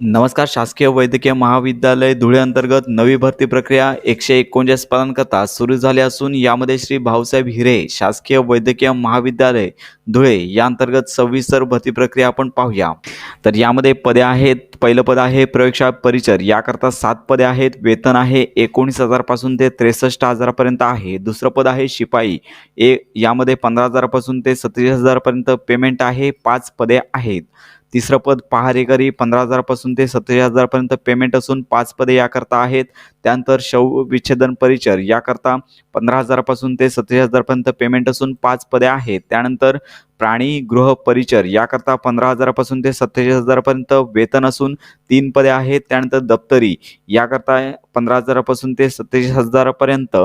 नमस्कार शासकीय वैद्यकीय महाविद्यालय धुळे अंतर्गत नवी भरती प्रक्रिया एकशे एकोणचाळीस पदांकरता सुरू झाली असून यामध्ये श्री भाऊसाहेब हिरे शासकीय वैद्यकीय महाविद्यालय धुळे या अंतर्गत सविस्तर भरती प्रक्रिया आपण पाहूया. तर यामध्ये पदे आहेत पहिलं पद आहे प्रयोगशाळा परिचर याकरता सात पदे आहेत वेतन आहे एकोणीस हजारपासून ते त्रेसष्ट हजारापर्यंत आहे. दुसरं पद आहे शिपाई ए यामध्ये पंधरा हजारापासून ते सत्तेचाळीस हजारापर्यंत पेमेंट आहे पाच पदे आहेत. तिसरं पद पहारेकरी पंधरा हजारपासून ते सत्तेचाळीस हजारपर्यंत पेमेंट असून पाच पदे याकरता आहेत. त्यानंतर शव विच्छेदन परिचर याकरता पंधरा हजारापासून ते सत्तेचाळीस हजारपर्यंत पेमेंट असून पाच पदे आहेत. त्यानंतर प्राणी गृह परिचर याकरता पंधरा हजारापासून ते सत्तेचाळीस हजारपर्यंत वेतन असून तीन पदे आहेत. त्यानंतर दप्तरी याकरता पंधरा हजारापासून ते सत्तेचाळीस हजारापर्यंत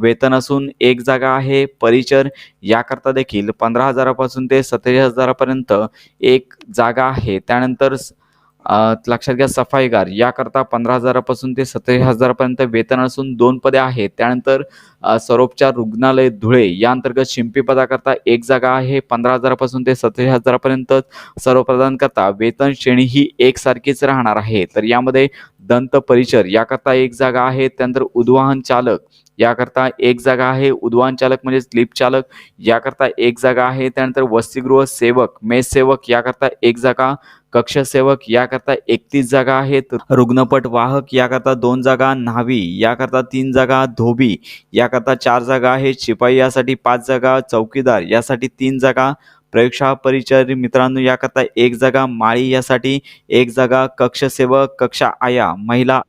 वेतन असून एक जागा आहे. परिचर याकरता देखील पंधरा हजारापासून ते सत्तेचाळीस हजारापर्यंत एक जागा आहे. त्यानंतर स- लक्षात घ्या सफाईगार. याकरता पंधरा हजारापासून ते सत्तेचाळीस हजारापर्यंत वेतन असून दोन पदे आहेत. त्यानंतर सरोपचार रुग्णालय धुळे. या अंतर्गत शिंपी पदाकरता एक जागा आहे. पंधरा हजारापासून ते सत्तेचाळीस हजारापर्यंत सर्व प्रदानकरता वेतन श्रेणी ही एकसारखीच राहणार आहे. तर यामध्ये दंत परिचर याकरता एक जागा आहे त्यानंतर उद्वाहन चालक याकरता एक जागा आहे उद्वाहन चालक म्हणजे लिफ्ट चालक याकरता एक जागा आहे त्यानंतर वसतिगृह सेवक मेस सेवक याकरता एक जागा कक्ष सेवक याकरता एकतीस जागा आहेत रुग्णपट वाहक याकरता दोन जागा न्हावी याकरता तीन जागा धोबी याकरता चार जागा आहेत शिपाई यासाठी पाच जागा चौकीदार यासाठी तीन जागा प्रयोगशाळा परिचारी मित्रांनो याकरता एक जागा माळी यासाठी एक जागा कक्ष सेवक कक्षा आया महिला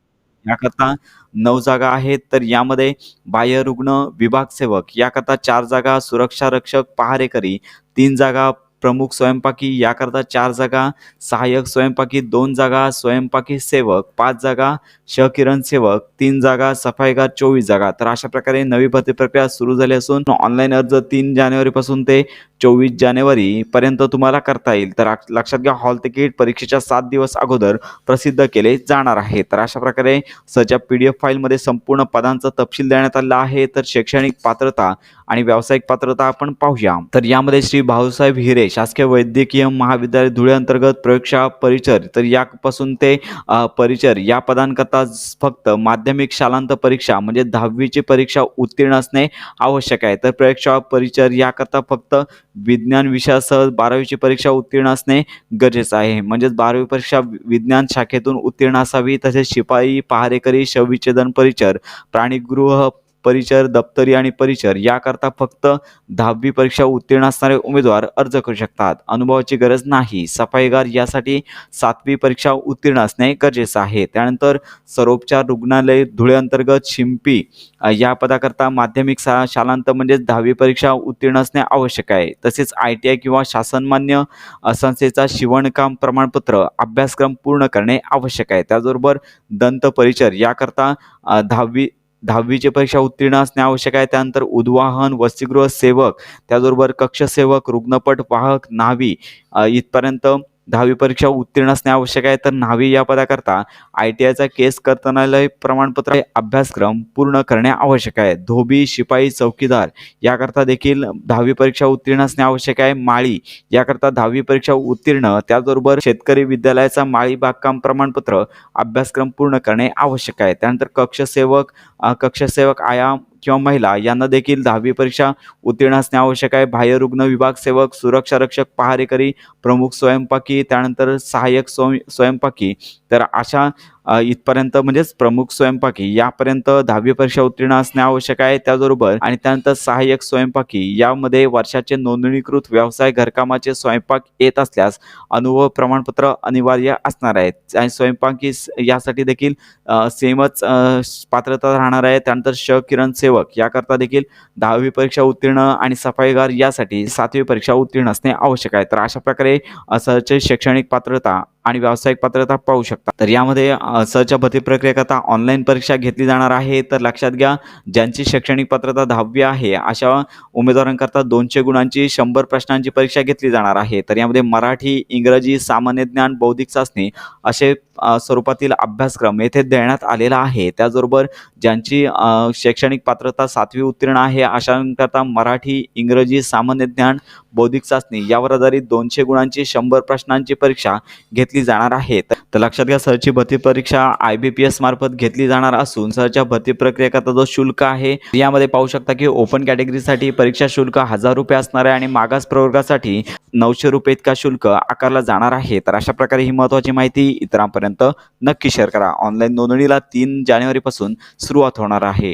याकरता नऊ जागा आहेत. तर यामध्ये बाह्य रुग्ण विभाग सेवक याकरता चार जागा सुरक्षा रक्षक पहारेकरी तीन जागा प्रमुख स्वयंपाकी याकरता चार जागा सहाय्यक स्वयंपाकी दोन जागा स्वयंपाकी सेवक पाच जागा शकिरण सेवक तीन जागा सफाईगार चोवीस जागा. तर अशा प्रकारे नवी भरती प्रक्रिया सुरू झाली असून ऑनलाईन अर्ज तीन जानेवारीपासून ते चोवीस जानेवारी पर्यंत तुम्हाला करता येईल. तर लक्षात घ्या हॉल तिकीट परीक्षेच्या सात दिवस अगोदर प्रसिद्ध केले जाणार आहे. तर अशा प्रकारे सच्या पी डी एफ फाईलमध्ये संपूर्ण पदांचा तपशील देण्यात आला आहे. तर शैक्षणिक पात्रता आणि व्यावसायिक पात्रता आपण पाहूया. तर यामध्ये श्री भाऊसाहेब हिरे शासकीय वैद्यकीय महाविद्यालय धुळे अंतर्गत प्रयोगशाळा परिचर तर यापासून ते परिचर या पदांकरता फक्त माध्यमिक शालांत परीक्षा म्हणजे दहावीची परीक्षा उत्तीर्ण असणे आवश्यक आहे. तर प्रयोगशाळा परिचर याकरता फक्त विज्ञान विषयासह बारावीची परीक्षा उत्तीर्ण असणे गरजेचं आहे. म्हणजेच बारावी परीक्षा विज्ञान शाखेतून उत्तीर्ण असावी तसेच शिपाई पहारेकरी शवविच्छेदन परिचर प्राणीगृह परिचर दप्तरी आणि परिचर याकरता फक्त दहावी परीक्षा उत्तीर्ण असणारे उमेदवार अर्ज करू शकतात. अनुभवाची गरज नाही. सफाईगार यासाठी सातवी परीक्षा उत्तीर्ण असणे गरजेचं आहे. त्यानंतर सर्वोपचार रुग्णालय धुळे अंतर्गत शिंपी या पदाकरता माध्यमिक शा शालांत म्हणजेच दहावी परीक्षा उत्तीर्ण असणे आवश्यक आहे. तसेच आय टी आय किंवा शासनमान्य संस्थेचा शिवणकाम प्रमाणपत्र अभ्यासक्रम पूर्ण करणे आवश्यक आहे. त्याचबरोबर दंत परिचर याकरता दहावी दहावीची परीक्षा उत्तीर्ण असणे आवश्यक आहे. त्यानंतर उद्वाहन वसतिगृह सेवक त्याचबरोबर कक्षसेवक रुग्णपट वाहक न्हावी इथपर्यंत दहावी परीक्षा उत्तीर्ण असणे आवश्यक आहे. तर न्हावी या पदाकरता आय टी आयचा केस कर्तनालय प्रमाणपत्र अभ्यासक्रम पूर्ण करणे आवश्यक आहे. धोबी शिपाई चौकीदार याकरता देखील दहावी परीक्षा उत्तीर्ण असणे आवश्यक आहे. माळी याकरता दहावी परीक्षा उत्तीर्ण त्याचबरोबर शेतकरी विद्यालयाचा माळी बागकाम प्रमाणपत्र अभ्यासक्रम पूर्ण करणे आवश्यक आहे. त्यानंतर कक्षसेवक कक्षसेवक आयाम किंवा महिला यांना देखील दहावी परीक्षा उत्तीर्ण असणे आवश्यक आहे. बाह्य रुग्ण विभाग सेवक सुरक्षा रक्षक पहारेकरी प्रमुख स्वयंपाकी त्यानंतर सहाय्यक स्वयं स्वयंपाकी. तर अशा इथपर्यंत म्हणजेच प्रमुख स्वयंपाकी यापर्यंत दहावी परीक्षा उत्तीर्ण असणे आवश्यक आहे त्याचबरोबर आणि त्यानंतर सहाय्यक स्वयंपाकी यामध्ये वर्षाचे नोंदणीकृत व्यवसाय घरकामाचे स्वयंपाक येत असल्यास अनुभव प्रमाणपत्र अनिवार्य असणार आहे. आणि स्वयंपाकी यासाठी देखील सेमच पात्रता राहणार आहे. त्यानंतर श किरण सेवक याकरता देखील दहावी परीक्षा उत्तीर्ण आणि सफाईगार यासाठी सातवी परीक्षा उत्तीर्ण असणे आवश्यक आहे. तर अशा प्रकारे असं शैक्षणिक पात्रता आणि व्यावसायिक पात्रता पाहू शकता. तर यामध्ये सहच्या भरती प्रक्रियेकरता ऑनलाईन परीक्षा घेतली जाणार आहे. तर लक्षात घ्या ज्यांची शैक्षणिक पात्रता दहावी आहे अशा उमेदवारांकरता दोनशे गुणांची शंभर प्रश्नांची परीक्षा घेतली जाणार आहे. तर यामध्ये मराठी इंग्रजी सामान्य ज्ञान बौद्धिक चाचणी असे स्वरूपातील अभ्यासक्रम येथे देण्यात आलेला आहे. त्याचबरोबर ज्यांची शैक्षणिक पात्रता सातवी उत्तीर्ण आहे अशांकरता मराठी इंग्रजी सामान्य ज्ञान बौद्धिक चाचणी यावर आधारित दोनशे गुणांची शंभर प्रश्नांची परीक्षा घेतली जाणार आहे. तर लक्षात घ्या सरची भरती परीक्षा आय बी पी एस मार्फत घेतली जाणार असून सरच्या भरती प्रक्रियेकरता जो शुल्क आहे यामध्ये पाहू शकता की ओपन कॅटेगरीसाठी परीक्षा शुल्क हजार रुपये असणार आहे आणि मागास प्रवर्गासाठी नऊशे रुपये इतका शुल्क आकारला जाणार आहे? तर अशा प्रकारे ही महत्त्वाची माहिती इतरांपर्यंत नक्की शेअर करा. ऑनलाईन नोंदणीला तीन जानेवारीपासून सुरुवात होणार आहे.